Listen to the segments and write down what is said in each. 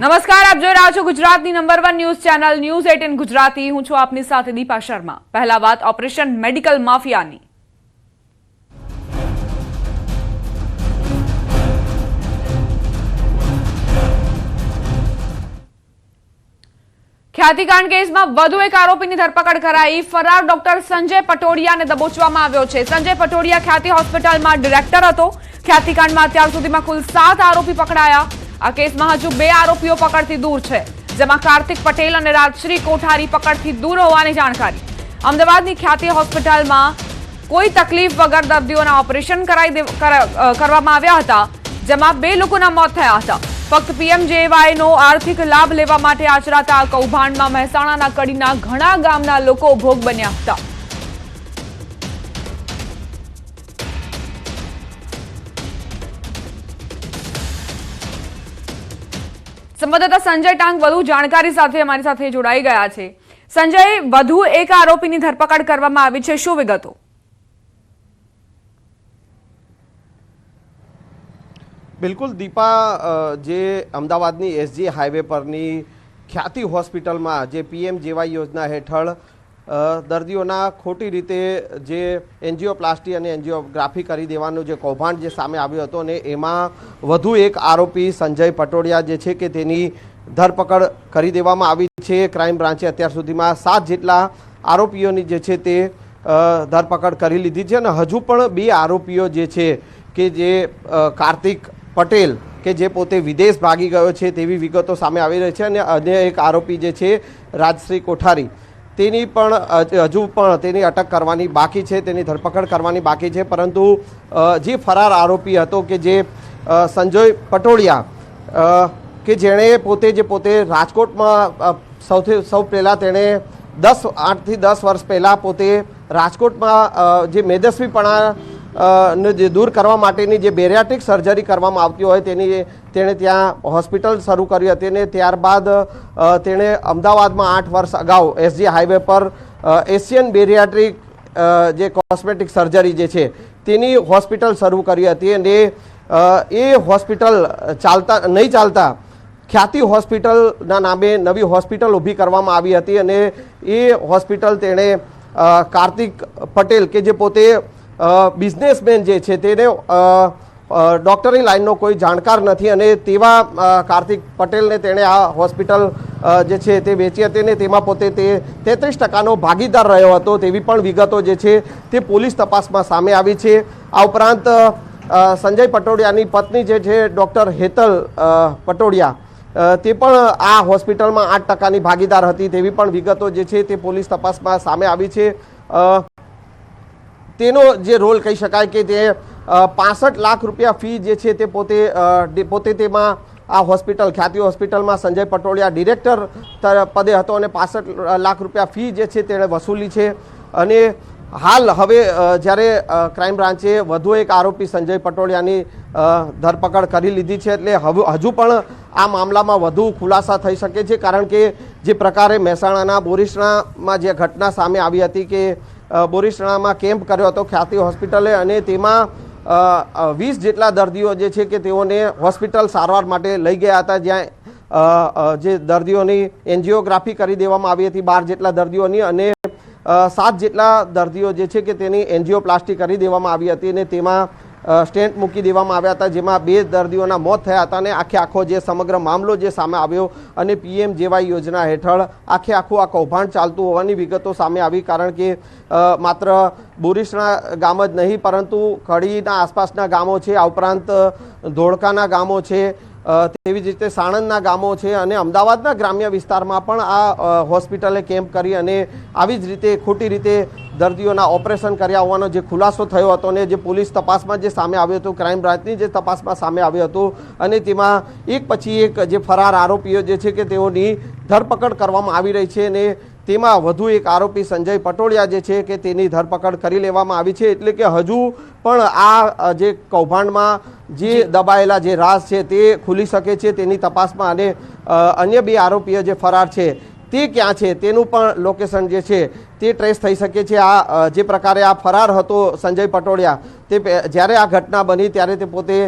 નમસ્કાર, આપ જોઈ રહ્યા છો ગુજરાતની number one news channel news eighteen Gujarati. હું છું આપની સાથે દીપા શર્મા. પહેલા વાત ઓપરેશન મેડિકલ માફિયાની ખ્યાતિકાંડ કેસમાં વધુ એક આરોપીની ધરપકડ કરાઈ. ફરાર ડોક્ટર સંજય પટોડિયાને દબોચવામાં આવ્યો છે. સંજય પટોડિયા ખ્યાતિ હોસ્પિટલમાં ડિરેક્ટર હતો. ખ્યાતિકાંડમાં અત્યાર સુધીમાં કુલ સાત આરોપી પકડાયા. આ કેસમાં હજુ બે આરોપીઓ પકડથી દૂર છે, જેમાં કાર્તિક પટેલ અને રાજશ્રી કોઠારી પકડથી દૂર હોવાની જાણકારી. અમદાવાદની ખ્યાતિ હોસ્પિટલમાં કોઈ તકલીફ વગર દર્દીઓના ઓપરેશન કરાઈ કરવામાં આવ્યા હતા, જેમાં બે લોકોના મોત થયા હતા. ફક્ત પીએમજેવાય નો આર્થિક લાભ લેવા માટે આચરાતા કૌભાંડમાં મહેસાણાના કડીના ઘણા ગામના લોકો ભોગ બન્યા હતા. સંવાદદાતા સંજય ટાંગ વધુ જાણકારી સાથે અમારી સાથે જોડાઈ ગયા છે. સંજય, વધુ એક આરોપીની ધરપકડ કરવામાં આવી છે. શું વિગતો? બિલકુલ. દીપા જે અમદાવાદની એસજી હાઈવે પરની ખ્યાતિ હોસ્પિટલમાં જે પીએમ જેવાય યોજના હેઠળ દર્દીઓના ખોટી રીતે જે એન્જિયોપ્લાસ્ટી અને એન્જિયોગ્રાફી કરી દેવાનું જે કૌભાંડ જે સામે આવ્યું હતું અને એમાં વધુ એક આરોપી સંજય પટોડિયા જે છે કે તેની ધરપકડ કરી દેવામાં આવી છે. ક્રાઇમ બ્રાન્ચે અત્યાર સુધીમાં સાત જેટલા આરોપીઓની જે છે તે ધરપકડ કરી લીધી છે અને હજુ પણ બે આરોપીઓ જે છે કે જે કાર્તિક પટેલ કે જે પોતે વિદેશ ભાગી ગયો છે તેવી વિગતો સામે આવી રહી છે અને અન્ય એક આરોપી જે છે રાજશ્રી કોઠારી. તેની પણ હજુ પણ તેની અટક કરવાની બાકી છે, તેની ધરપકડ કરવાની બાકી છે, પરંતુ જે ફરાર આરોપી હતો કે જે સંજય પટોડિયા કે જેણે પોતે જે પોતે રાજકોટમાં સૌથી, સૌ પહેલાં તેણે દસ, આઠથી દસ વર્ષ પહેલાં પોતે રાજકોટમાં જે મેદસ્વીપણા જે દૂર કરવા માટેની જે બેરિયાટ્રિક સર્જરી કરવામાં આવતી હોય તેની તેણે ત્યાં હોસ્પિટલ શરૂ કરી હતી અને ત્યારબાદ તેણે અમદાવાદમાં આઠ વર્ષ અગાઉ એસજી હાઈવે પર એશિયન બેરિયાટ્રિક જે કોસ્મેટિક સર્જરી જે છે તેની હોસ્પિટલ શરૂ કરી હતી અને એ હોસ્પિટલ ચાલતા, નહીં ચાલતા, ખ્યાતિ હોસ્પિટલના નામે નવી હોસ્પિટલ ઊભી કરવામાં આવી હતી અને એ હોસ્પિટલ તેણે કાર્તિક પટેલ કે જે પોતે બિઝનેસમેન જે છે તેને ડૉક્ટરની લાઇનનો કોઈ જાણકાર નથી અને તેવા કાર્તિક પટેલને તેણે આ હોસ્પિટલ જે છે તે વેચી હતી અને તેમાં પોતે તે તેત્રીસ ટકાનો ભાગીદાર રહ્યો હતો તેવી પણ વિગતો જે છે તે પોલીસ તપાસમાં સામે આવી છે. આ ઉપરાંત સંજય પટોડિયાની પત્ની જે છે ડૉક્ટર હેતલ પટોડિયા તે પણ આ હોસ્પિટલમાં આઠ ટકાની ભાગીદાર હતી તેવી પણ વિગતો જે છે તે પોલીસ તપાસમાં સામે આવી છે. તેનો જે રોલ કહી શકાય કે તે પાસઠ લાખ રૂપિયા ફી જે છે તે પોતે પોતે તેમાં આ હોસ્પિટલ, ખ્યાતિ હોસ્પિટલમાં સંજય પટોળિયા ડિરેક્ટર પદે હતો અને પાસઠ લાખ રૂપિયા ફી જે છે તેણે વસૂલી છે. અને હાલ હવે જ્યારે ક્રાઇમ બ્રાન્ચે વધુ એક આરોપી સંજય પટોળિયાની ધરપકડ કરી લીધી છે એટલે હજુ પણ આ મામલામાં વધુ ખુલાસા થઈ શકે છે. કારણ કે જે પ્રકારે મહેસાણાના, બોરીસણામાં જે ઘટના સામે આવી હતી કે બોરીસણામાં કેમ્પ કર્યો હતો ખ્યાતિ હોસ્પિટલે અને તેમાં વીસ જેટલા દર્દીઓ જે છે કે તેઓને હોસ્પિટલ સારવાર માટે લઈ ગયા હતા, જ્યાં જે દર્દીઓની એન્જિયોગ્રાફી કરી દેવામાં આવી હતી, બાર જેટલા દર્દીઓની અને સાત જેટલા દર્દીઓ જે છે કે તેની એન્જિયોપ્લાસ્ટી કરી દેવામાં આવી હતી અને તેમાં સ્ટેન્ટ મૂકી દેવામાં આવ્યા હતા, જેમાં બે દર્દીઓના મોત થયા હતા અને આખે આખો જે સમગ્ર મામલો જે સામે આવ્યો અને પીએમ જેવાય યોજના હેઠળ આખે આખું આ કૌભાંડ ચાલતું હોવાની વિગતો સામે આવી, કારણ કે માત્ર બોરીસણા ગામ જ નહીં, પરંતુ કડીના આસપાસના ગામો છે, આ ઉપરાંત ધોળકાના ગામો છે તેવી જ રીતે સાણંદના ગામો છે અને અમદાવાદના ગ્રામ્ય વિસ્તારમાં પણ આ હોસ્પિટલે કેમ્પ કરી અને આવી જ રીતે ખોટી રીતે દર્દીઓના ઓપરેશન કર્યા હોવાનો જે ખુલાસો થયો હતો અને જે પોલીસ તપાસમાં જે સામે આવ્યું હતું, ક્રાઇમ બ્રાન્ચની જે તપાસમાં સામે આવ્યું હતું અને તેમાં એક પછી એક જે ફરાર આરોપીઓ જે છે કે તેઓની ધરપકડ કરવામાં આવી રહી છે અને તેમાં વધુ એક આરોપી સંજય પટોળિયા જે છે કે તેની ધરપકડ કરી લેવામાં આવી છે એટલે કે હજુ પણ આ જે કૌભાંડમાં જે દબાયેલા જે રાઝ છે તે ખુલી શકે છે તેની તપાસમાં અને અન્ય બે આરોપીઓ જે ફરાર છે તે ક્યાં છે તેનું પણ લોકેશન જે છે તે ટ્રેસ થઈ શકે છે. આ જે પ્રકારે આ ફરાર હતો સંજય પટોળિયા તે જ્યારે આ ઘટના બની ત્યારે તે પોતે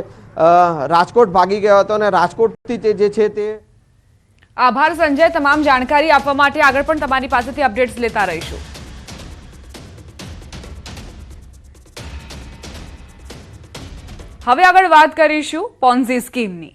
રાજકોટ ભાગી ગયો હતો અને રાજકોટથી તે જે છે તે આભાર સંજય, તમામ જાણકારી આપવા માટે આગળ પણ તમારી પાસેથી અપડેટ્સ લેતા રહીશું. હવે આગળ વાત કરીશું પોન્ઝી સ્કીમની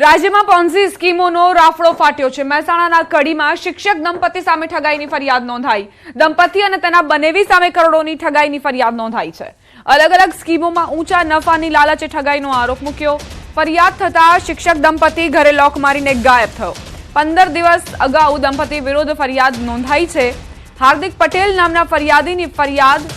રાજ્યમાં પોન્ઝી સ્કીમોનો રાફડો ફાટ્યો છે. મહેસાણાના કડીમાં શિક્ષક દંપતી સામે ઠગાઈની ફરિયાદ નોંધાઈ. દંપતી અને તેના બનેવી સામે કરોડોની ઠગાઈની ફરિયાદ નોંધાઈ છે. અલગ અલગ સ્કીમોમાં ઊંચા નફાની લાલચે ઠગાઈનો આરોપ મૂક્યો. ફરિયાદ થતા શિક્ષક દંપતી ઘરે લોક મારીને ગાયબ થયો. પંદર દિવસ અગાઉ દંપતી વિરુદ્ધ ફરિયાદ નોંધાઈ છે. હાર્દિક પટેલ નામના ફરિયાદીની ફરિયાદ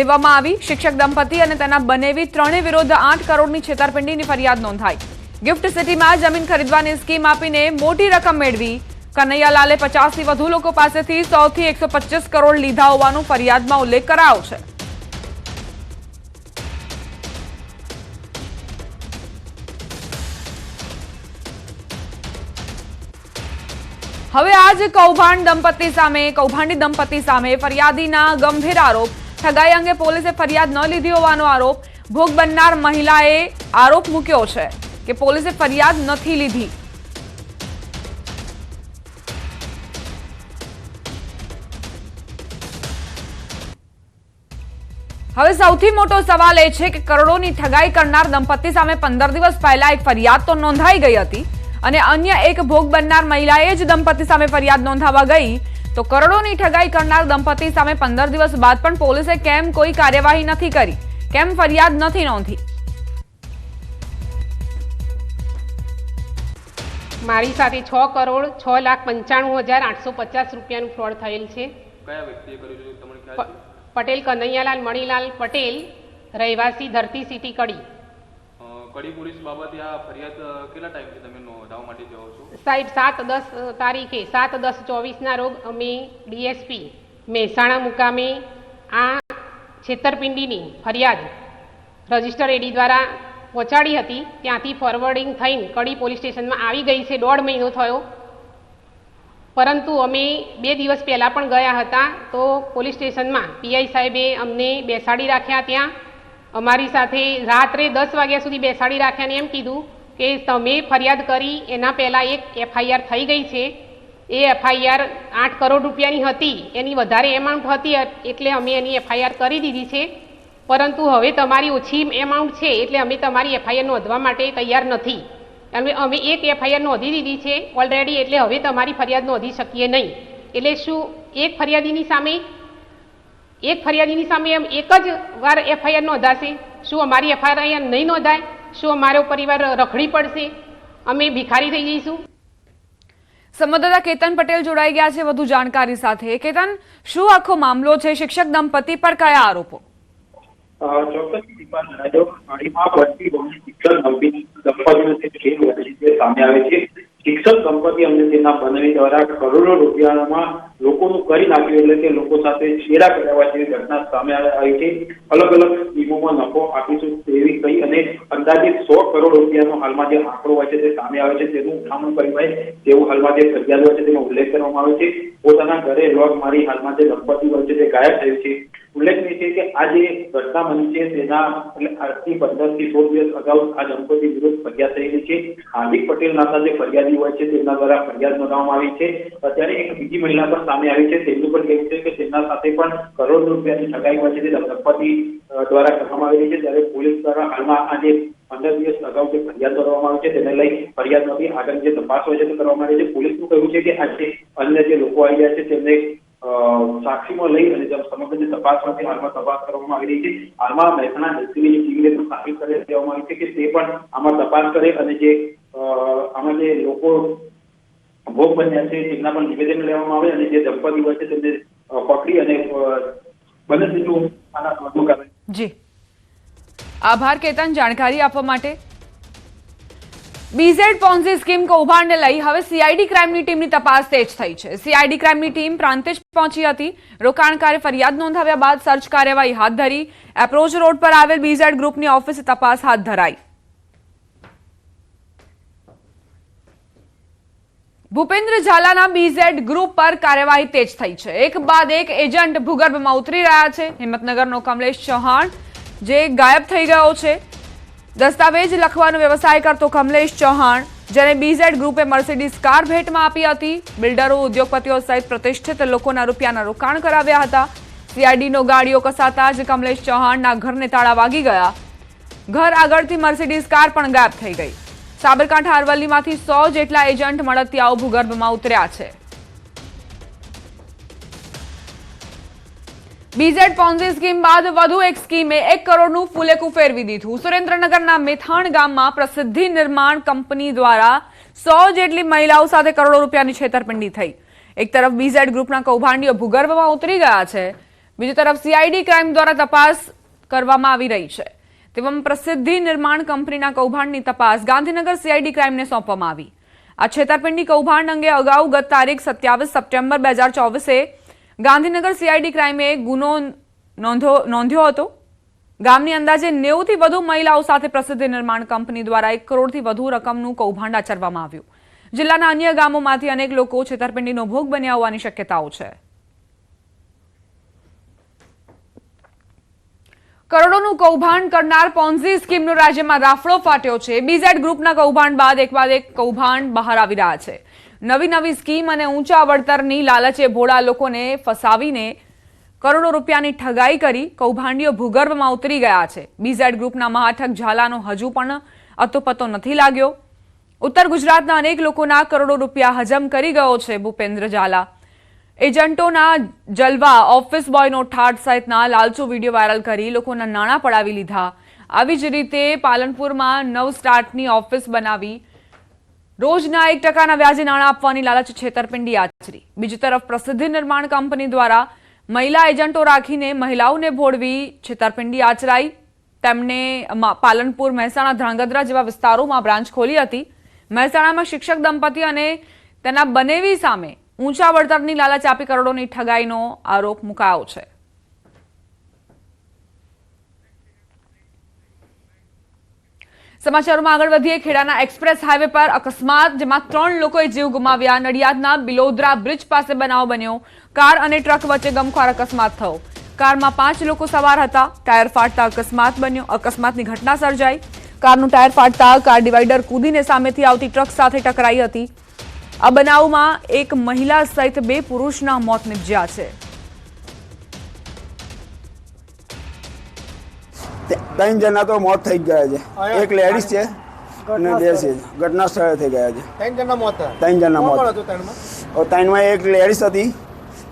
લેવામાં આવી. શિક્ષક દંપતી અને તેના બનેવી ત્રણેય વિરુદ્ધ આઠ કરોડની છેતરપિંડીની ફરિયાદ નોંધાઈ. ગિફ્ટ સિટીમાં જમીન ખરીદવાની સ્કીમ આપીને મોટી રકમ મેળવી. કનૈયાલાલે પચાસથી વધુ લોકો પાસેથી સૌથી એકસો પચીસ કરોડ લીધા હોવાનું ફરિયાદમાં ઉલ્લેખ કરાયો છે. હવે આજ કૌભાંડ દંપતી સામે, કૌભાંડી દંપતી સામે ફરિયાદીના ગંભીર આરોપ. ઠગાઈ અંગે પોલીસે ફરિયાદ ન લીધી હોવાનો આરોપ. ભોગ બનનાર મહિલાએ આરોપ મૂક્યો છે. કે પોલીસે ફરિયાદ નથી લીધી. હવે સૌથી મોટો સવાલ એ છે કે કરોડોની ઠગાઈ કરનાર દંપતી સામે પંદર દિવસ પહેલા એક ફરિયાદ તો નોંધાઈ ગઈ હતી અને અન્ય એક ભોગ બનનાર મહિલાએ જ દંપતી સામે ફરિયાદ નોંધાવા ગઈ. તો કરોડોની ઠગાઈ કરનાર દંપતી સામે પંદર દિવસ બાદ પણ પોલીસે કેમ કોઈ કાર્યવાહી નથી કરી? કેમ ફરિયાદ નથી નોંધી? મારી સાથે છ કરોડ છ લાખ પંચાણું હજાર આઠસો પચાસ રૂપિયાનું ફ્રોડ થયેલ છે. કયા વ્યક્તિએ કર્યું તમને ખ્યાલ પ- પટેલ કનૈયાલાલ મણીલાલ પટેલ રહેવાસી ધરતી સિટી કડી. કડી પોલીસ બાબતે આ ફરિયાદ કેટલા ટાઈમથી તમે નોંધાવવા માટે જાઓ છો? સાહેબ સાત દસ તારીખે સાત દસ ચોવીસના રોગ અમે ડીએસપી મહેસાણા મુકામે આ છેતરપિંડીની ફરિયાદ રજિસ્ટર એડી દ્વારા પહોંચાડી હતી. ત્યાંથી ફોરવર્ડિંગ થઈને કડી પોલીસ સ્ટેશનમાં આવી ગઈ છે. દોઢ મહિનો થયો. પરંતુ અમે બે દિવસ પહેલાં પણ ગયા હતા તો પોલીસ સ્ટેશનમાં પીઆઈ સાહેબે અમને બેસાડી રાખ્યા ત્યાં. અમારી સાથે રાત્રે દસ વાગ્યા સુધી બેસાડી રાખ્યા ને એમ કીધું કે તમે ફરિયાદ કરી, એના પહેલાં એક એફઆઈઆર થઈ ગઈ છે. એ એફઆઈઆર આઠ કરોડ રૂપિયાની હતી. એની વધારે એમાઉન્ટ હતી, એટલે અમે એની એફઆઈઆર કરી દીધી છે. પરંતુ હવે તમારી ઓછી એમાઉન્ટ છે એટલે અમે તમારી એફઆઈઆર નોંધવા માટે તૈયાર નથી. અને અમે એક એફઆઈઆર નોંધી દીધી છે ઓલરેડી એટલે હવે તમારી ફરિયાદ નોંધી શકીએ નહીં. એટલે શું એક ફરિયાદીની સામે? એક ફરિયાદીની સામે એમ એક જ વાર એફઆઈઆર નોંધાશે? શું અમારી એફઆઈઆર નહીં નોંધાય? શું અમારો પરિવાર રખડી પડશે? અમે ભિખારી થઈ જઈશું? સંવાદદાતા કેતન પટેલ જોડાઈ ગયા છે વધુ જાણકારી સાથે. કેતન, શું આખો મામલો છે? શિક્ષક દંપતી પર કયા આરોપો? ચોક્કસ પાણીમાં પડતી બહુ શિક્ષક દંપતી દંપતીનો જે છે સામે આવે છે. શિક્ષક દંપતી અમને તેના બનવી દ્વારા કરોડો રૂપિયામાં લોકોનું કરી નાખ્યું એટલે કે લોકો સાથે છેડા કરાવવા જેવી ઘટના સામે આવી છે. અલગ અલગ સ્કીમોમાં નફો આપીશું તેવી કહી અને અંદાજિત સો કરોડ રૂપિયાનો હાલમાં જે આંકડો હોય છે તે સામે આવે છે. તેનું ઉઠામણ કરી હોય તેવું હાલમાં જે ફરિયાદ હોય છે તેનો ઉલ્લેખ કરવામાં આવે છે. પોતાના ઘરે લોક મારી હાલમાં જે દંપતી હોય છે તે ગાયબ થયું છે. ઉલ્લેખનીય છે કે આ જે ઘટના બની છે તેના એટલે આજથી પંદરથી સોળ દિવસ અગાઉ આ દંપતી વિરુદ્ધ ફરિયાદ થયેલી છે. હાર્દિક પટેલ નામના જે ફરિયાદી હોય છે તેમના દ્વારા ફરિયાદ નોંધવામાં આવી છે. અત્યારે એક બીજી મહિલા પણ સામે આવી છે. તેમનું પણ કહેવું છે કે તેમના સાથે પણ કરોડ રૂપિયાની ઠગાઈ છે તે દંપતી દ્વારા કરવામાં આવેલી છે. ત્યારે પોલીસ દ્વારા હાલમાં આ જે પંદર દિવસ અગાઉ જે ફરિયાદ કરવામાં આવી છે, તેને લઈ ફરિયાદ નથી આગળ જે તપાસ હોય છે, તે કરવામાં આવી છે. પોલીસનું કહ્યું છે કે આજે અન્ય જે લોકો આવી ગયા છે, તેમને સાક્ષીમાં લઈ અને સમગ્ર જે તપાસ માટે હાલમાં તપાસ કરવામાં આવી રહી છે. હાલમાં મહેસાણા એલસીબીની ટીમને પણ સામેલ કરી દેવામાં આવી છે કે તે પણ આમાં તપાસ કરે અને જે આમાં જે લોકો ભોગ બન્યા છે, તેમના પણ નિવેદન લેવામાં આવે અને જે દંપતી હોય તેમને પકડી અને બને તેટલું આના વધુ કરે જી. આભાર, કેતન. જાણકારી આપવા માટે. બીઝેડ પોન્ઝી સ્કીમ કૌભાંડને લઈ હવે સીઆઈડી ક્રાઇમની ટીમની તપાસ તેજ થઈ છે. સીઆઈડી ક્રાઇમની ટીમ પ્રાંતિજ પહોંચી હતી. રોકાણકારે ફરિયાદ નોંધાવ્યા બાદ સર્ચ કાર્યવાહી હાથ ધરી. એપ્રોચ રોડ પર આવેલ બીઝેડ ગ્રુપની ઓફિસે તપાસ હાથ ધરાઈ. ભૂપેન્દ્ર ઝાલાના બીઝેડ ગ્રુપ પર કાર્યવાહી તેજ થઈ છે. એક બાદ એક એજન્ટ ભૂગર્ભમાં ઉતરી રહ્યા છે. હિંમતનગરનો કમલેશ ચૌહાણ, જે ગાયબ થઈ ગયો છે. દસ્તાવેજ લખવાનો વ્યવસાય કરતો કમલેશ ચૌહાણ, જેને બીઝેડ ગ્રુપે મર્સિડીઝ કાર ભેટમાં આપી હતી. બિલ્ડરો, ઉદ્યોગપતિઓ સહિત પ્રતિષ્ઠિત લોકોના રૂપિયાના રોકાણ કરાવ્યા હતા. સીઆઈડીનો ગાડીઓ કસાતા જ કમલેશ ચૌહાણના ઘરને તાળા વાગી ગયા. ઘર આગળથી મર્સિડીઝ કાર પણ ગાયબ થઈ ગઈ. સાબરકાંઠા અરવલ્લીમાંથી સો જેટલા એજન્ટ મળતિયાઓ ભૂગર્ભમાં ઉતર્યા છે. બીઝેડ પોન્ઝી સ્કીમ બાદ વધુ એક સ્કીમે એક કરોડનું ફૂલેકું ફેરવી દીધું. સુરેન્દ્રનગરના મેથાણ ગામમાં પ્રસિદ્ધિ નિર્માણ કંપની દ્વારા સો જેટલી મહિલાઓ સાથે કરોડો રૂપિયાની છેતરપિંડી થઈ. એક તરફ બીઝેડ ગ્રુપના કૌભાંડીઓ ભૂગર્ભમાં ઉતરી ગયા છે. બીજી તરફ સીઆઈડી ક્રાઇમ દ્વારા તપાસ કરવામાં આવી રહી છે. તેવામાં પ્રસિદ્ધિ નિર્માણ કંપનીના કૌભાંડની તપાસ ગાંધીનગર સીઆઈડી ક્રાઇમને સોંપવામાં આવી. આ છેતરપિંડી કૌભાંડ અંગે અગાઉ ગત તારીખ સત્યાવીસ સપ્ટેમ્બર બે હજાર ચોવીસે ગાંધીનગર સીઆઈડી ક્રાઇમે ગુનો નોંધો, નોંધ્યો હતો. ગામની અંદાજે નેવુંથી વધુ મહિલાઓ સાથે પ્રસિદ્ધિ નિર્માણ કંપની દ્વારા એક કરોડથી વધુ રકમનું કૌભાંડ આચરવામાં આવ્યું. જિલ્લાના અન્ય ગામોમાંથી અનેક લોકો છેતરપિંડીનો ભોગ બન્યા હોવાની શક્યતાઓ છે. કરોડોનું કૌભાંડ કરનાર પોન્ઝી સ્કીમનો રાજ્યમાં રાફડો ફાટ્યો છે. બીઝેડ ગ્રુપના કૌભાંડ બાદ એક બાદ એક કૌભાંડ બહાર આવી રહ્યા છે. નવી નવી સ્કીમ અને ઊંચા વળતરની લાલચે ભોળા લોકોને ફસાવીને કરોડો રૂપિયાની ઠગાઈ કરી કૌભાંડીઓ ભૂગર્ભમાં ઉતરી ગયા છે. બીઝેડ ગ્રુપના મહાઠક ઝાલાનો હજુ પણ અતોપતો નથી લાગ્યો. ઉત્તર ગુજરાતના અનેક લોકોના કરોડો રૂપિયા હજમ કરી ગયો છે ભૂપેન્દ્ર ઝાલા. એજન્ટોના જલવા ઓફિસ બોયનો ઠાઠ સહિતના લાલચો વીડિયો વાયરલ કરી લોકોના નાણાં પડાવી લીધા. આવી જ રીતે પાલનપુરમાં નવ સ્ટાર્ટની ઓફિસ બનાવી રોજના એક ટકાના વ્યાજે નાણાં આપવાની લાલચ છેતરપિંડી આચરી. બીજી તરફ પ્રસિદ્ધિ નિર્માણ કંપની દ્વારા મહિલા એજન્ટો રાખીને મહિલાઓને ભોળવી છેતરપિંડી આચરાઈ. તેમણે પાલનપુર મહેસાણા ધ્રાંગધ્રા જેવા વિસ્તારોમાં બ્રાન્ચ ખોલી હતી. મહેસાણામાં શિક્ષક દંપતી અને તેના બનેવી સામે ઊંચા વળતરની લાલચ આપી કરોડોની ઠગાઈનો આરોપ મુકાયો છે. સમાચારોમાં આગળ વધીએ. ખેડાના એક્સપ્રેસ હાઈવે પર અકસ્માત, જેમાં ત્રણ લોકોએ જીવ ગુમાવ્યા. નડિયાદના બિલોદરા બ્રિજ પાસે બનાવ બન્યો. કાર અને ટ્રક વચ્ચે ગમખ્વાર અકસ્માત થયો. કારમાં પાંચ લોકો સવાર હતા. ટાયર ફાટતા અકસ્માત બન્યો. અકસ્માતની ઘટના સર્જાઈ. કારનું ટાયર ફાટતા કાર ડિવાઈડર કૂદીને સામેથી આવતી ટ્રક સાથે ટકરાઈ હતી. આ બનાવમાં એક મહિલા સહિત બે પુરુષના મોત નિપજ્યા છે. ત્રણ જણા તો મોત થઈ ગયા છે. એક લેડીઝ છે અને બે છે. ઘટના સ્થળે થઈ ગયા છે. ત્રણ જણના મોત ત્રણ ત્રણમાં એક લેડીઝ હતી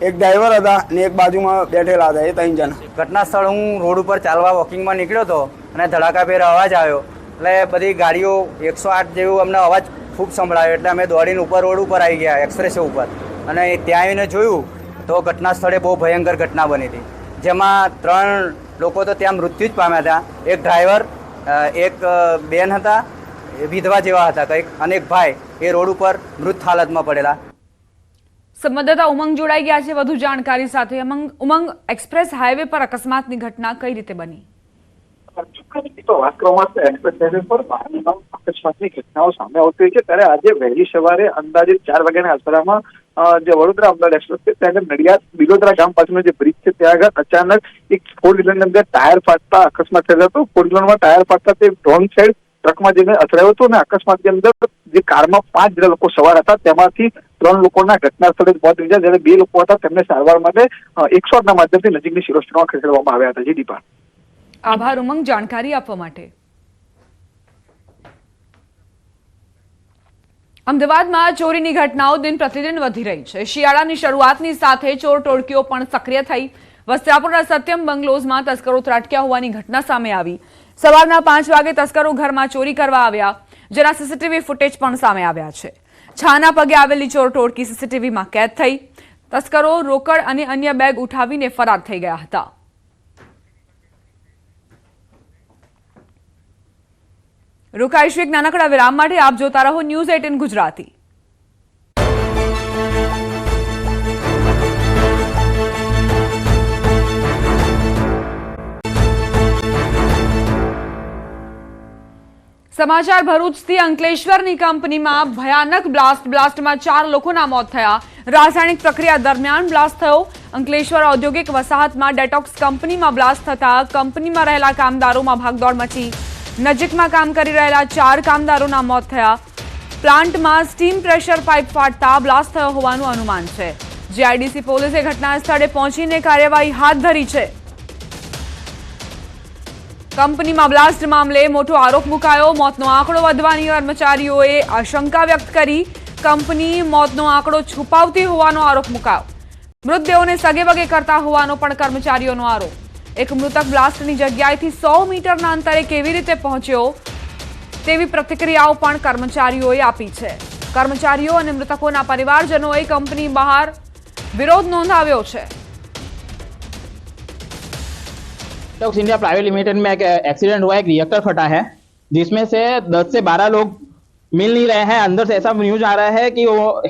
એક ડ્રાઈવર હતા અને એક બાજુમાં બેઠેલા હતા એ ત્રણ જણા. ઘટના સ્થળ હું રોડ ઉપર ચાલવા વોકિંગમાં નીકળ્યો હતો અને ધડાકાભેર અવાજ આવ્યો. એટલે બધી ગાડીઓ એકસો આઠ જેવું અમને અવાજ ખૂબ સંભળાયો. એટલે અમે દોડીને ઉપર રોડ ઉપર આવી ગયા એક્સપ્રેસ ઉપર. અને ત્યાં આવીને જોયું તો ઘટના સ્થળે બહુ ભયંકર ઘટના બની હતી. જેમાં ત્રણ લોકો તો ત્યાં મૃત્યુ જ પામ્યા હતા. એક ડ્રાઈવર એક બેન હતા વિધવા જેવા હતા કંઈક. અને એક ભાઈ એ રોડ ઉપર મૃત હાલતમાં પડેલા. સંવાદદાતા ઉમંગ જોડાઈ ગયા છે. વધુ જાણકારી સાથે. ઉમંગ ઉમંગ એક્સપ્રેસ હાઈવે પર અકસ્માતની ઘટના કઈ રીતે બની? આવશે. એક્સપ્રેસ પર વાહનોમાં અકસ્માતની ઘટનાઓ સામે આવતી છે, ત્યારે આજે વહેલી સવારે અંદાજે ચાર વાગ્યાના આસપાસમાં જે વડોદરા અમદાવાદ એક્સપ્રેસ છે, ત્યાં નડિયાદ બિલોદરા ગામ પાછળનો જે બ્રિજ છે, ત્યાં આગળ અચાનક એક ફોર વ્હીલરની અંદર ટાયર ફાટતા અકસ્માત થયેલો હતો. ફોર વ્હીલરમાં ટાયર ફાટતા તે રોંગ સાઈડ ટ્રકમાં જઈને અથડાયો હતો અને અકસ્માતની અંદર જે કારમાં પાંચ જેટલા લોકો સવાર હતા, તેમાંથી ત્રણ લોકોના ઘટના સ્થળે મોત નીપજ્યા. જ્યારે બે લોકો હતા, તેમને સારવાર માટે એકસો આઠના માધ્યમથી નજીકની હોસ્પિટલમાં ખસેડવામાં આવ્યા હતા. જી દીપા. આભાર ઉમંગ જાણકારી આપવા માટે. અમદાવાદમાં ચોરીની ઘટનાઓ દિન પ્રતિદિન વધી રહી છે. શિયાળાની શરૂઆતની સાથે ચોર ટોળકીઓ પણ સક્રિય થઈ. વસ્ત્રાપુરના સત્યમ બંગલોઝમાં તસ્કરો ત્રાટક્યા હોવાની ઘટના સામે આવી. સવારના પાંચ વાગે તસ્કરો ઘરમાં ચોરી કરવા આવ્યા, જેના સીસીટીવી ફૂટેજ પણ સામે આવ્યા છે. છાના પગે આવેલી ચોર ટોળકી સીસીટીવીમાં કેદ થઈ. તસ્કરો રોકડ અને અન્ય બેગ ઉઠાવીને ફરાર થઈ ગયા હતા. રોકાઈશું એક નાનકડા વિરામ માટે. આપ જોતા રહો ન્યૂઝ એટીન ગુજરાતી. સમાચાર ભરૂચથી અંકલેશ્વરની કંપનીમાં ભયાનક બ્લાસ્ટ, બ્લાસ્ટમાં ચાર લોકોના મોત થયા. રાસાયણિક પ્રક્રિયા દરમિયાન બ્લાસ્ટ થયો. અંકલેશ્વર ઔદ્યોગિક વસાહતમાં ડેટોક્સ કંપનીમાં બ્લાસ્ટ થતા કંપનીમાં રહેલા કામદારોમાં ભાગદોડ મચી. નજીકમાં કામ કરી રહેલા ચાર કામદારોના મોત થયા. પ્લાન્ટમાં સ્ટીમ પ્રેશર પાઇપ ફાટતા બ્લાસ્ટ થયો હોવાનું અનુમાન છે. જીઆઈડીસી પોલીસે ઘટના સ્થળે પહોંચીને કાર્યવાહી હાથ ધરી છે. કંપનીમાં બ્લાસ્ટ મામલે મોટો આરોપ મુકાયો. મોતનો આંકડો વધવાની કર્મચારીઓએ આશંકા વ્યક્ત કરી. કંપની મોતનો આંકડો છુપાવતી હોવાનો આરોપ મુકાયો. મૃતદેહોને સગે વગે કરતા હોવાનો પણ કર્મચારીઓનો આરોપ. એક મૃતક બ્લાસ્ટની જગ્યાએથી સો મીટરના અંતરે કેવી રીતે પહોંચ્યો તેવી પ્રતિક્રિયાઓ પણ કર્મચારીઓએ આપી છે કર્મચારીઓ અને મૃતકોના પરિવારજનોએ કંપની બહાર વિરોધ નોંધાવ્યો છે टॉक्स इंडिया प्राइवेट लिमिटेड में एक एक्सीडेंट हुआ है एक रिएक्टर फटा है जिसमें से 10 से 12 लोग मिल नहीं रहे हैं, अंदर से ऐसा न्यूज़ आ रहा है कि वो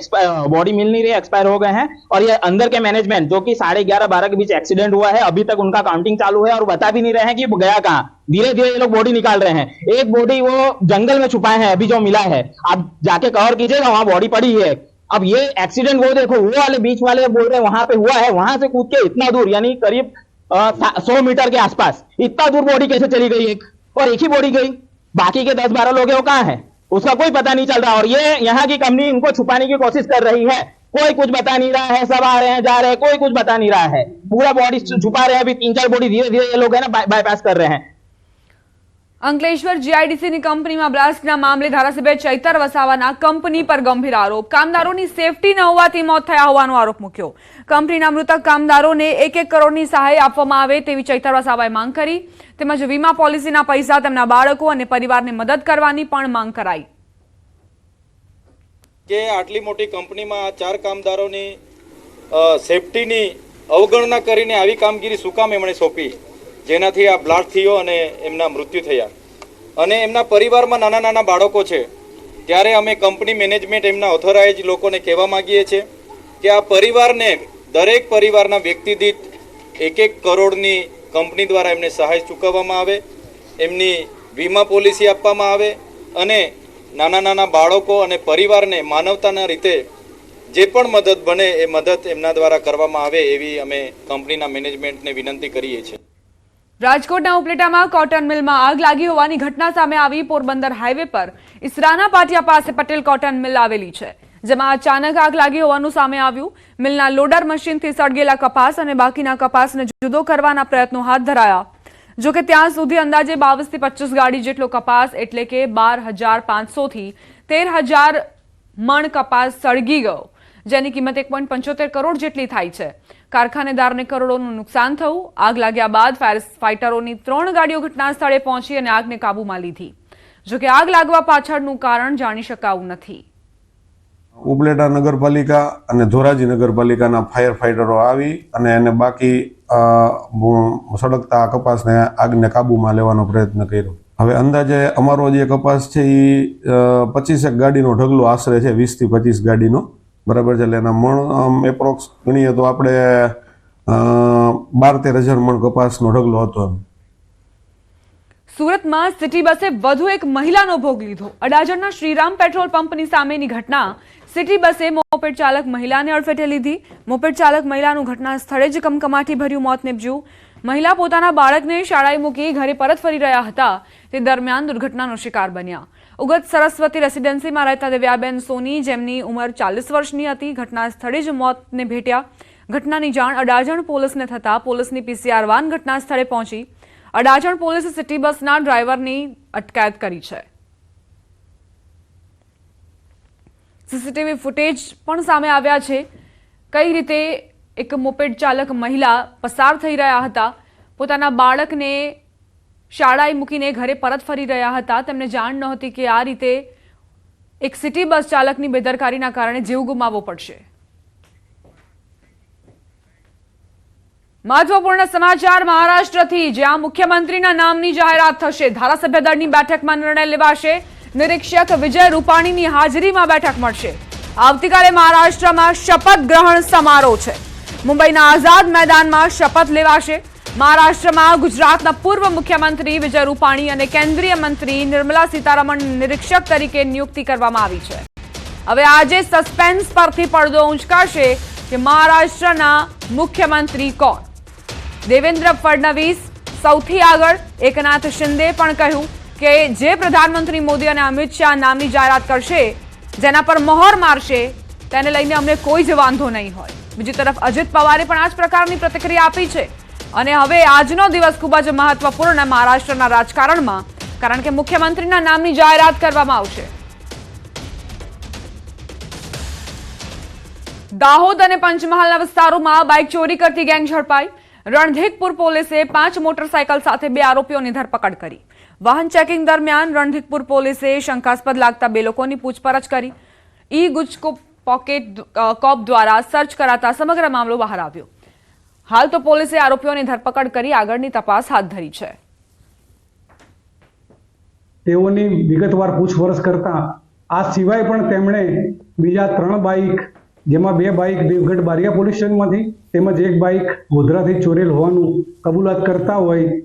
बॉडी मिल नहीं रही है एक्सपायर हो गए हैं और ये अंदर के मैनेजमेंट जो कि साढ़े ग्यारह बारह के बीच एक्सीडेंट हुआ है, अभी तक उनका काउंटिंग चालू है और बता भी नहीं रहे हैं कि गया कहाँ। धीरे धीरे ये लोग बॉडी निकाल रहे हैं। एक बॉडी वो जंगल में छुपाए हैं, अभी जो मिला है। आप जाके कवर कीजिएगा वहाँ बॉडी पड़ी है। अब ये एक्सीडेंट वो देखो, वो वाले बीच वाले बोल रहे हैं, वहाँ पे हुआ है, वहाँ से कूद के इतना दूर, यानी करीब सौ मीटर के आसपास, इतना दूर बॉडी कैसे चली गई एक? और एक ही बॉडी गई। बाकी के दस बारह लोग हैं, वो कहाँ है? उसका कोई पता नहीं चल रहा। और ये यहाँ की कंपनी उनको छुपाने की कोशिश कर रही है। कोई कुछ बता नहीं रहा है, सब आ रहे हैं, जा रहे हैं, कोई कुछ बता नहीं रहा है। पूरा बॉडी छुपा रहे हैं, अभी तीन चार बॉडी धीरे धीरे ये लोग है ना बाईपास कर रहे हैं। અંકલેશ્વર જીઆઈડીસીની કંપનીમાં બ્લાસ્ટના મામલે ધારાસભ્ય ચૈતર વસાવાના કંપની પર ગંભીર આરોપ. કામદારોની સેફટી ન હોવાથી મોત થયા હોવાનો આરોપ મૂક્યો. કંપનીના મૃતક કામદારોને એક એક કરોડની સહાય આપવામાં આવે તેવી ચૈતર વસાવાએ માંગ કરી. તેમજ વીમા પોલિસીના પૈસા તેમના બાળકો અને પરિવારને મદદ કરવાની પણ માંગ કરાઈ. કે આટલી મોટી કંપનીમાં ચાર કામદારોની સેફટીની અવગણના કરીને આવી કામગીરી શું કામ એમણે સોંપી? જેનાથી આ બ્લાસ્ટ થયો અને એમના મૃત્યુ થયા. અને એમના પરિવારમાં નાના નાના બાળકો છે. ત્યારે અમે કંપની મેનેજમેન્ટ એમના ઓથોરાઇઝ લોકોને કહેવા માંગીએ છીએ કે આ પરિવારને દરેક પરિવારના વ્યક્તિ દીઠ એક એક કરોડની કંપની દ્વારા એમને સહાય ચૂકવવામાં આવે, એમની વીમા પોલિસી આપવામાં આવે અને નાના નાના બાળકો અને પરિવારને માનવતાના રીતે જે પણ મદદ બને એ મદદ એમના દ્વારા કરવામાં આવે એવી અમે કંપનીના મેનેજમેન્ટને વિનંતી કરીએ છીએ. રાજકોટના ઉપલેટામાં કોટન મિલમાં આગ લાગી હોવાની ઘટના સામે આવી પોરબંદર હાઈવે પર. ઇસરાના પાટિયા પાસે પટેલ કોટન મિલ આવેલી છે, જેમાં અચાનક આગ લાગી હોવાનું સામે આવ્યું. મિલના લોડર મશીનથી સળગેલા કપાસ અને બાકીના કપાસને જુદો કરવાના પ્રયત્નો હાથ ધરાયા. જો કે ત્યાં સુધી અંદાજે બાવીસથી પચીસ ગાડી જેટલો કપાસ એટલે કે બાર હજાર પાંચસોથી તેર હજાર મણ કપાસ સળગી ગયો, જેની કિંમત એક પોઈન્ટ પંચોતેર કરોડ જેટલી થાય છે. કારખાનેદારને કરોડોનું નુકસાન થયું. આગ લાગ્યા બાદ ફાયર ફાઇટરોની ત્રણ ગાડીઓ ઘટના સ્થળે પહોંચી અને આગને કાબૂમાં લીધી. જોકે આગ લાગવા પાછળનું કારણ જાણી શકાયું નથી. ઉપલેટા નગરપાલિકા અને ધોરાજી નગરપાલિકાના ફાયર ફાઇટરો આવી અને એને બાકી સળગતા કપાસને આગને કાબૂમાં લેવાનો પ્રયત્ન કર્યો. હવે અંદાજે અમારો જે કપાસ છે એ પચીસેક ગાડીનો ઢગલો આશરે છે, વીસથી પચીસ ગાડીનો. બરાબર છે? એટલે એના મણ એપ્રોક્સ ગણીએ તો આપણે બાર તેર હજાર મણ કપાસનો ઢગલો હતો એમ. સુરતમાં સિટી બસે વધુ એક મહિલાનો ભોગ લીધો. અડાજણના શ્રીરામ પેટ્રોલ પંપની સામેની ઘટના સિટી બસે મોપેડ ચાલક મહિલાને અડફેટે લીધી. મોપેડ ચાલક મહિલાનું ઘટના સ્થળે જ કમકમાટી ભર્યું મોત નીપજ્યું. મહિલા પોતાના બાળકને શાળાએ મૂકી ઘરે પરત ફરી રહ્યા હતા. તે દરમિયાન દુર્ઘટનાનો શિકાર બન્યા. ઉગત સરસ્વતી રેસિડેન્સીમાં રહેતા દિવ્યાબેન સોની, જેમની ઉંમર ચાલીસ વર્ષની હતી, ઘટના સ્થળે જ મોતને ભેટ્યા. ઘટનાની જાણ અડાજણ પોલીસને થતાં પોલીસની પીસીઆર વાન ઘટના સ્થળે પહોંચી. અડાજણ પોલીસે સિટી બસના ડ્રાઈવરની અટકાયત કરી છે. સીસીટીવી ફૂટેજ પણ સામે આવ્યા છે. કઈ રીતે એક મોપેડ ચાલક મહિલા પસાર થઈ રહ્યા હતા? પોતાના બાળકને શાળાએ મૂકીને ઘરે પરત ફરી રહ્યા હતા. તેમને જાણ નહોતી કે આ રીતે એક સિટી બસ ચાલકની બેદરકારીના કારણે જીવ ગુમાવવો પડશે. મહત્વપૂર્ણ સમાચાર મહારાષ્ટ્રથી. જ્યાં મુખ્યમંત્રીના નામની જાહેરાત થશે, ધારાસભ્ય દળની બેઠકમાં નિર્ણય લેવાશે. નિરીક્ષક વિજય રૂપાણીની હાજરીમાં બેઠક મળશે. આવતીકાલે મહારાષ્ટ્રમાં શપથ ગ્રહણ સમારોહ છે. મુંબઈના આઝાદ મેદાનમાં શપથ લેવાશે. મહારાષ્ટ્રમાં ગુજરાતના પૂર્વ મુખ્યમંત્રી વિજય રૂપાણી અને કેન્દ્રીય મંત્રી નિર્મલા સીતારમણ નિરીક્ષક તરીકે નિયુક્તિ કરવામાં આવી છે. હવે આજે સસ્પેન્સ પરથી પડદો ઉંચકાશે કે મહારાષ્ટ્રના મુખ્યમંત્રી કોણ? દેવેન્દ્ર ફડણવીસ, સૌથી આગળ એકનાથ શિંદે પણ કહ્યું કે જે પ્રધાનમંત્રી મોદી અને અમિત શાહ નામની જાહેરાત કરશે, જેના પર મહોર મારશે, તેને લઈને અમને કોઈ જ વાંધો નહીં હોય. બીજી તરફ અજીત પવારે પણ આ જ પ્રકારની પ્રતિક્રિયા આપી છે. અને હવે આજનો દિવસ ખૂબ જ મહત્વપૂર્ણ મહારાષ્ટ્રના રાજકારણમાં, કારણ કે મુખ્યમંત્રીના નામની જાહેરાત કરવામાં આવશે. દાહોદ અને પંચમહાલના વિસ્તારોમાં બાઇક ચોરી કરતી ગેંગ ઝડપાઈ. રણધીકપુર પોલીસે પાંચ મોટરસાયકલ સાથે બે આરોપીઓની ધરપકડ કરી. વાહન ચેકિંગ દરમિયાન રણધીકપુર પોલીસે શંકાસ્પદ લાગતા બે લોકોની પૂછપરછ કરી. ઈ ગુજકો પોકેટ કોપ દ્વારા સર્ચ કરાતા સમગ્ર મામલો બહાર આવ્યો. હાલ તો પોલીસે આરોપીઓની ધરપકડ કરી આગળની તપાસ હાથ ધરી છે. તેઓની વિગતવાર પૂછપરછ કરતા આ સિવાય પણ તેમણે બીજા ત્રણ બાઇક, જેમાં બે બાઇક દેવગઢ બારિયા પોલીસ સ્ટેશનમાંથી તેમજ એક બાઇક ગોધરાથી ચોરેલ હોવાનું કબૂલાત કરતા હોય,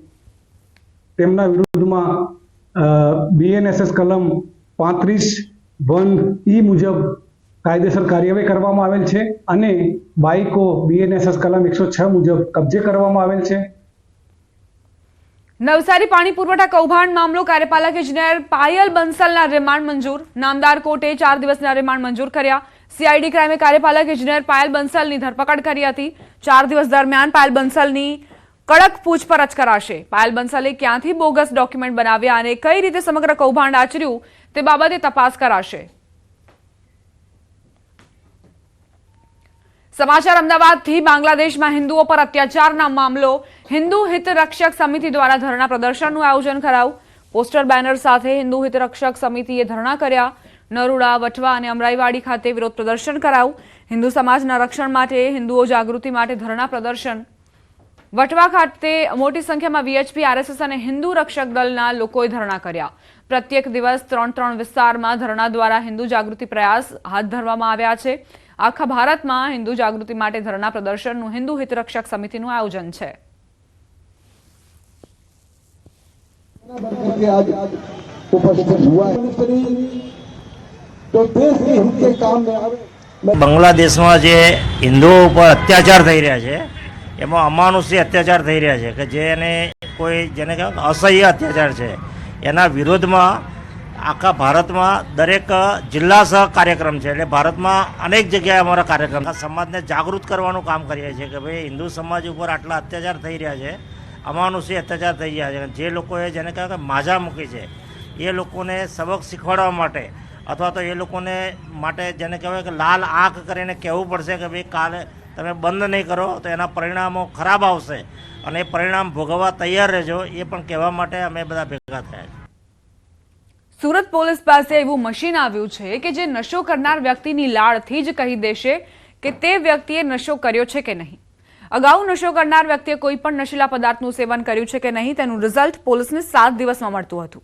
તેમના વિરુદ્ધમાં બીએનએસએસ કલમ પાંત્રીસ વન ઈ મુજબ કાયદેસર કાર્યવાહી કરવામાં આવેલ છે અને બાઇકો બીએનએસએસ કલમ એકસો છ મુજબ કબજે કરવામાં આવેલ છે. નવસારી પાણી પુરવઠા કૌભાંડ મામલો કાર્યપાલક ઇજનેર પાયલ બંસલના રિમાન્ડ મંજૂર. નામદાર કોર્ટે ચાર દિવસના રિમાન્ડ મંજૂર કર્યા. સીઆઈડી ક્રાઇમે કાર્યપાલક ઇજનેર પાયલ બંસલની ધરપકડ કરી હતી. ચાર દિવસ દરમિયાન પાયલ બંસલની કડક પૂછપરછ કરાશે. પાયલ બંસલે ક્યાંથી બોગસ ડોક્યુમેન્ટ બનાવ્યા અને કઈ રીતે સમગ્ર કૌભાંડ આચર્યું તે બાબતે તપાસ કરાશે. સમાચાર અમદાવાદથી બાંગ્લાદેશમાં હિન્દુઓ પર અત્યાચારના મામલો. હિન્દુ હિત રક્ષક સમિતિ દ્વારા ધરણા પ્રદર્શનનું આયોજન કરાયું. પોસ્ટર બેનર સાથે હિન્દુ હિત રક્ષક સમિતિએ ધરણા કર્યા. નરુડા વટવા અને અમરાઈવાડી ખાતે વિરોધ પ્રદર્શન કરાયું. હિન્દુ સમાજના રક્ષણ માટે, હિન્દુઓ જાગૃતિ માટે ધરણા પ્રદર્શન. વટવા ખાતે મોટી સંખ્યામાં વીએચપી, આરએસએસ અને હિન્દુ રક્ષક દળના લોકોએ ધરણા કર્યા. પ્રત્યેક દિવસ ત્રણ ત્રણ વિસ્તારમાં ધરણા દ્વારા હિન્દુ જાગૃતિ પ્રયાસ હાથ ધરવામાં આવ્યા છે. આખા ભારતમાં હિન્દુ જાગૃતિ માટે ધરણા પ્રદર્શનનું હિન્દુ હિતરક્ષક સમિતિનું આયોજન છે. બાંગ્લાદેશમાં જે હિન્દુઓ ઉપર અત્યાચાર થઈ રહ્યા છે એમાં અમાનુષી અત્યાચાર થઈ રહ્યા છે કે જેને કોઈ જેને કહેવાય અસહ્ય અત્યાચાર છે એના વિરોધમાં આખા ભારતમાં દરેક જિલ્લા સહ કાર્યક્રમ છે. એટલે ભારતમાં અનેક જગ્યાએ અમારા કાર્યક્રમ સમાજને જાગૃત કરવાનું કામ કરીએ છીએ કે ભાઈ, હિન્દુ સમાજ ઉપર આટલા અત્યાચાર થઈ રહ્યા છે. અમાનુષી અત્યાચાર થઈ રહ્યા છે. જે લોકોએ જેને કહેવાય કે માજા મૂકી છે, એ લોકોને સબક શીખવાડવા માટે અથવા તો એ લોકોને માટે જેને કહેવાય કે લાલ આંખ કરીને કહેવું પડશે કે ભાઈ, કાલે તમે બંધ નહીં કરો, તો એના પરિણામો ખરાબ આવશે. અને એ પરિણામ ભોગવવા તૈયાર રહેજો, એ પણ કહેવા માટે અમે બધા ભેગા થયા છીએ. સુરત પોલીસ પાસે એવું મશીન આવ્યું છે કે જે નશો કરનાર વ્યક્તિની લાળથી જ કહી દેશે કે તે વ્યક્તિએ નશો કર્યો છે કે નહીં. અગાઉ નશો કરનાર વ્યક્તિએ કોઈ પણ નશીલા પદાર્થનું સેવન કર્યું છે કે નહીં તેનું રિઝલ્ટ પોલીસને સાત દિવસમાં મળતું હતું.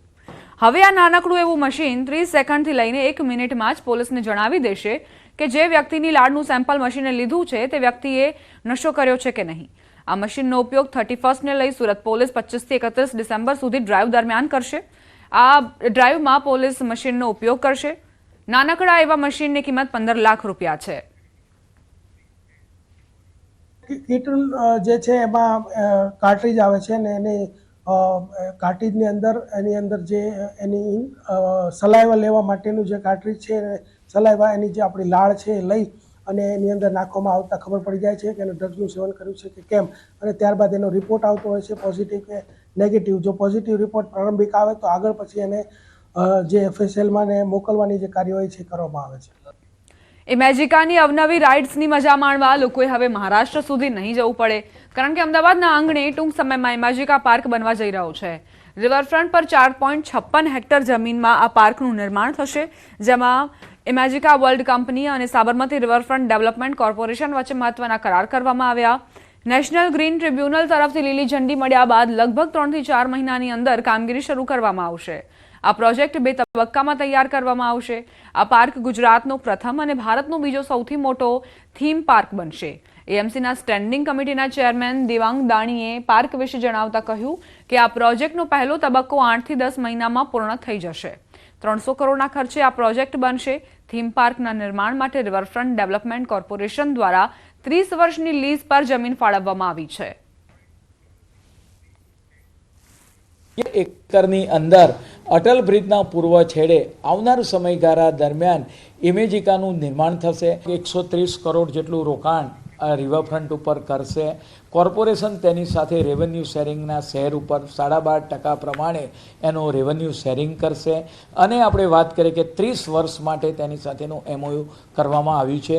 હવે આ નાનકડું એવું મશીન ત્રીસ સેકન્ડથી લઈને એક મિનિટમાં જ પોલીસને જણાવી દેશે કે જે વ્યક્તિની લાળનું સેમ્પલ મશીને લીધું છે તે વ્યક્તિએ નશો કર્યો છે કે નહીં. આ મશીનનો ઉપયોગ થર્ટી ફર્સ્ટને લઈ સુરત પોલીસ પચીસથી એકત્રીસ ડિસેમ્બર સુધી ડ્રાઈવ દરમિયાન કરશે. આ ડ્રાઈવમાં પોલીસ મશીનનો ઉપયોગ કરશે. નાનકડા એવા મશીનની કિંમત પંદર લાખ રૂપિયા છે. કીટન જે છે એમાં કાર્ટ્રીજ આવે છે ને એની કાર્ટ્રીજની અંદર, એની અંદર જે, એની સલાઈવા લેવા માટેનું જે કાર્ટ્રીજ છે સલાઈવા એની જે આપણી લાળ છે એ લઈ અને એની અંદર નાખવામાં આવતા ખબર પડી જાય છે કે એને ડ્રગ્સનું સેવન કર્યું છે કે કેમ. અને ત્યારબાદ એનો રિપોર્ટ આવતો હોય છે પોઝિટિવ કે નેગેટિવ જો પોઝિટિવ રિપોર્ટ પ્રારંભિક આવે તો આગળ પછી એને જે એફએસએલમાં ને મોકલવાની જે કાર્યવાહી છે કરવામાં આવે છે. ઇમેજિકાની અવનવી રાઇડ્સની મજા માણવા લોકોએ હવે મહારાષ્ટ્ર સુધી નહીં જવું પડે, કારણ કે અમદાવાદના આંગણે ટૂંક સમયમાં ઇમેજિકા પાર્ક બનવા જઈ રહ્યો છે. રિવરફ્રન્ટ પર ચાર પોઈન્ટ છપ્પન હેક્ટર જમીનમાં આ પાર્કનું નિર્માણ થશે, જેમાં ઇમેજિકા વર્લ્ડ કંપની અને સાબરમતી રિવરફ્રન્ટ ડેવલપમેન્ટ કોર્પોરેશન વચ્ચે મહત્વના કરાર કરવામાં આવ્યા. નેશનલ ગ્રીન ટ્રિબ્યુનલ તરફથી લીલી ઝંડી મળ્યા બાદ લગભગ ત્રણથી ચાર મહિનાની અંદર કામગીરી શરૂ કરવામાં આવશે. આ પ્રોજેક્ટ બે તબક્કામાં તૈયાર કરવામાં આવશે. આ પાર્ક ગુજરાતનો પ્રથમ અને ભારતનો બીજો સૌથી મોટો થીમ પાર્ક બનશે. એએમસીના સ્ટેન્ડિંગ કમિટીના ચેરમેન દેવાંગ દાણીએ પાર્ક વિશે જણાવતા કહ્યું કે આ પ્રોજેક્ટનો પહેલો તબક્કો આઠથી દસ મહિનામાં પૂર્ણ થઈ જશે. ત્રણસો કરોડના ખર્ચે આ પ્રોજેક્ટ બનશે. થીમ પાર્કના નિર્માણ માટે રિવરફ્રન્ટ ડેવલપમેન્ટ કોર્પોરેશન દ્વારા ત્રીસ વર્ષની લીઝ પર જમીન ફાળવવામાં આવી છે. એકરની અંદર અટલ બ્રિજના પૂર્વ છેડે આવનાર સમયગાળા દરમિયાન ઇમેજિકાનું નિર્માણ થશે. એકસો ત્રીસ કરોડ જેટલું રોકાણ રિવરફ્રન્ટ ઉપર કરશે. કોર્પોરેશન તેની સાથે રેવન્યુ શેરિંગના શેર ઉપર સાડા બાર ટકા પ્રમાણે એનું રેવન્યુ શેરિંગ કરશે. અને આપણે વાત કરીએ કે ત્રીસ વર્ષ માટે તેની સાથેનું એમઓયુ કરવામાં આવ્યું છે.